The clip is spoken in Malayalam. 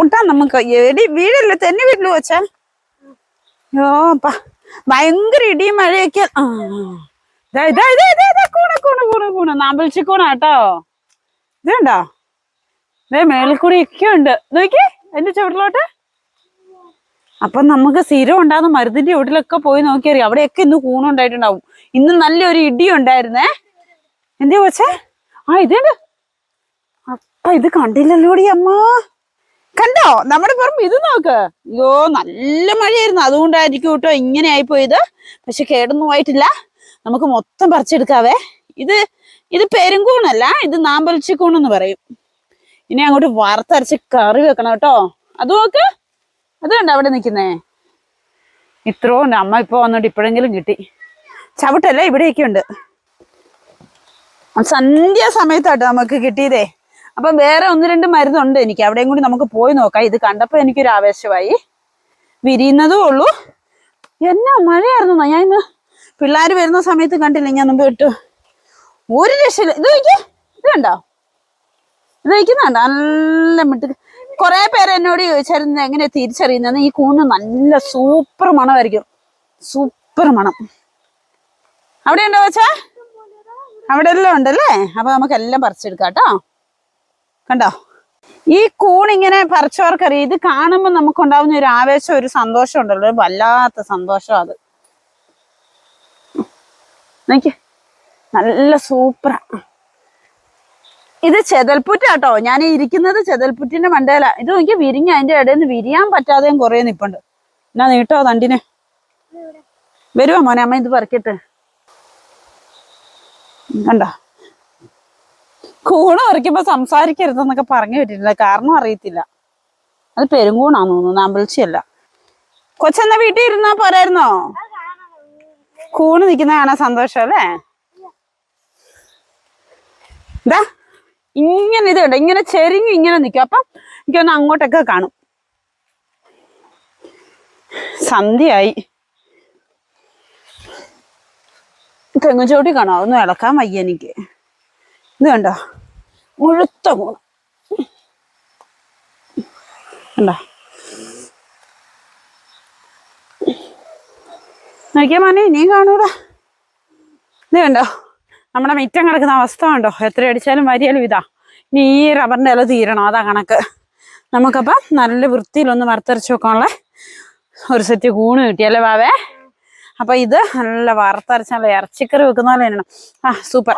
ഓട്ടാ നമുക്ക് എടി വീടല്ലേ? തന്നെ വീട്ടിൽ വെച്ചാ. യോ അപ്പാ ഭയങ്കര ഇടിയും മഴയൊക്കെ. ആ കൂണ കൂണ കൂണ കൂണ. കേട്ടോ. ഇതുണ്ടോ ഇതേ മേളിൽ കൂടി ഒക്കെ ഉണ്ട്. നോക്കി എന്റെ ചുവട്ടിലോട്ട്. അപ്പൊ നമുക്ക് സ്ഥിരം ഉണ്ടാകുന്ന മരുന്നിന്റെ ചുവട്ടിലൊക്കെ പോയി നോക്കിയറിയാം? അവിടെയൊക്കെ ഇന്ന് കൂണുണ്ടായിട്ടുണ്ടാവും ഇന്ന് നല്ലൊരു ഇടി ഉണ്ടായിരുന്നേ. എന്തിയാ വെച്ചേ ആ ഇതുണ്ട്. അപ്പ ഇത് കണ്ടില്ലല്ലോടി അമ്മ. കണ്ടോ? നമ്മുടെ പറമ്പ് ഇത് നോക്ക്. അയ്യോ നല്ല മഴയായിരുന്നു. അതുകൊണ്ടായിരിക്കും കേട്ടോ ഇങ്ങനെ ആയിപ്പോയത്. പക്ഷെ കേടൊന്നും ആയിട്ടില്ല. നമുക്ക് മൊത്തം പറിച്ചെടുക്കാവേ. ഇത് ഇത് പെരുങ്കൂണല്ല ഇത് നാമ്പലിച്ചിക്കൂണെന്ന് പറയും. ഇനി അങ്ങോട്ട് വറുത്തരച്ച് കറി വെക്കണം കേട്ടോ. അത് നോക്ക്. അത് കണ്ടോ അവിടെ നിൽക്കുന്നേ? ഇത്രയും അമ്മ ഇപ്പൊ വന്നിട്ട് ഇപ്പോഴെങ്കിലും കിട്ടി. ചവിട്ടല്ലേ ഇവിടെയൊക്കെ ഉണ്ട് സന്ധ്യാ സമയത്താട്ടോ നമുക്ക് കിട്ടിയതേ. അപ്പൊ വേറെ ഒന്ന് രണ്ട് മരുന്നുണ്ട് എനിക്ക്. അവിടെയും കൂടി നമുക്ക് പോയി നോക്കാം. ഇത് കണ്ടപ്പോ എനിക്കൊരു ആവേശമായി. വിരിയുന്നതും ഉള്ളൂ. എന്നാ മഴയായിരുന്നു ഞാൻ ഇന്ന് പിള്ളേർ വരുന്ന സമയത്ത് കണ്ടില്ല? ഞാൻ മുമ്പ് ഇട്ടു ഒരു രക്ഷയില്ല. ഇത് നോക്കിയേ ഇത് കണ്ടോ? ഇത് വയ്ക്കുന്നുണ്ടോ നല്ല മിട്ട്. കുറേ പേര് എന്നോട് ചോദിച്ചായിരുന്നു എങ്ങനെ തിരിച്ചറിയുന്നത് ഈ കൂണ് നല്ല സൂപ്പർ മണമായിരിക്കും. സൂപ്പർ മണം. അവിടെ ഉണ്ടോ വെച്ചാ അവിടെ എല്ലാം ഉണ്ടല്ലേ? അപ്പൊ നമുക്ക് എല്ലാം പറിച്ചെടുക്കാം കേട്ടോ. കണ്ടോ? ഈ കൂൺ ഇങ്ങനെ പറിച്ചവർക്കറിയാം. ഇത് കാണുമ്പോൾ നമുക്കുണ്ടാവുന്ന ഒരു ആവേശം ഒരു സന്തോഷം ഉണ്ടല്ലോ. ഒരു വല്ലാത്ത സന്തോഷം അത്. നോക്കിയേ. നല്ല സൂപ്പറാ. ഇത് ചെതൽപ്പുറ്റാട്ടോ. ഞാൻ ഇരിക്കുന്നത് ചെതൽപ്പുറ്റിന്റെ മണ്ടയില ഇത് എനിക്ക് വിരിഞ്ഞ അതിന്റെ ഇടയിൽ നിന്ന് വിരിയാൻ പറ്റാതെയും കുറേ നിപ്പുണ്ട്. എന്നാ നീട്ടോ തണ്ടിനെ? വരുവാ മോനെ അമ്മ ഇത് പറിക്കട്ടെ. കണ്ടോ? കൂണ് പറിക്കുമ്പോ സംസാരിക്കരുതെന്നൊക്കെ പറഞ്ഞു കേട്ടിട്ടില്ല. കാരണം അറിയത്തില്ല. അത് പെരുങ്കൂണാന്ന് തോന്നുന്നു. അമ്പൽച്ചിയല്ല. കൊച്ചെന്ന വീട്ടിൽ ഇരുന്നാ പോരായിരുന്നോ? കൂണ് നിൽക്കുന്ന കാണാൻ സന്തോഷം അല്ലേ? എന്താ ഇങ്ങനെ ഇത് കണ്ടോ? ഇങ്ങനെ ചെരിഞ്ഞു ഇങ്ങനെ നിൽക്കും. അപ്പം എനിക്കൊന്ന് അങ്ങോട്ടൊക്കെ കാണും. സന്ധ്യയായി. തെങ്ങുചോട്ടി കാണാം. അതൊന്നും ഇളക്കാൻ വയ്യ എനിക്ക്. ഇത് കണ്ടോ? മുഴുത്ത കൂണ് കണ്ടോ? നോക്കിയാ മോനെ ഇനിയും കാണൂടാ. ഇത് കണ്ടോ? നമ്മുടെ മിറ്റം കിടക്കുന്ന അവസ്ഥ കണ്ടോ? എത്ര അടിച്ചാലും വരിയാലും ഇതാ. ഇനി ഈ റബ്ബറിന്റെ ഇല തീരണം അതാ കണക്ക്. നമുക്കപ്പം നല്ല വൃത്തിയിലൊന്ന് വറുത്തരച്ച് വെക്കാനുള്ള ഒരു സെറ്റ് കൂണ് കിട്ടിയല്ലേ ബാവേ? അപ്പൊ ഇത് നല്ല വറുത്തരച്ചാൽ ഇറച്ചിക്കറി വെക്കുന്ന പോലെ തന്നെയാണ് ആ സൂപ്പർ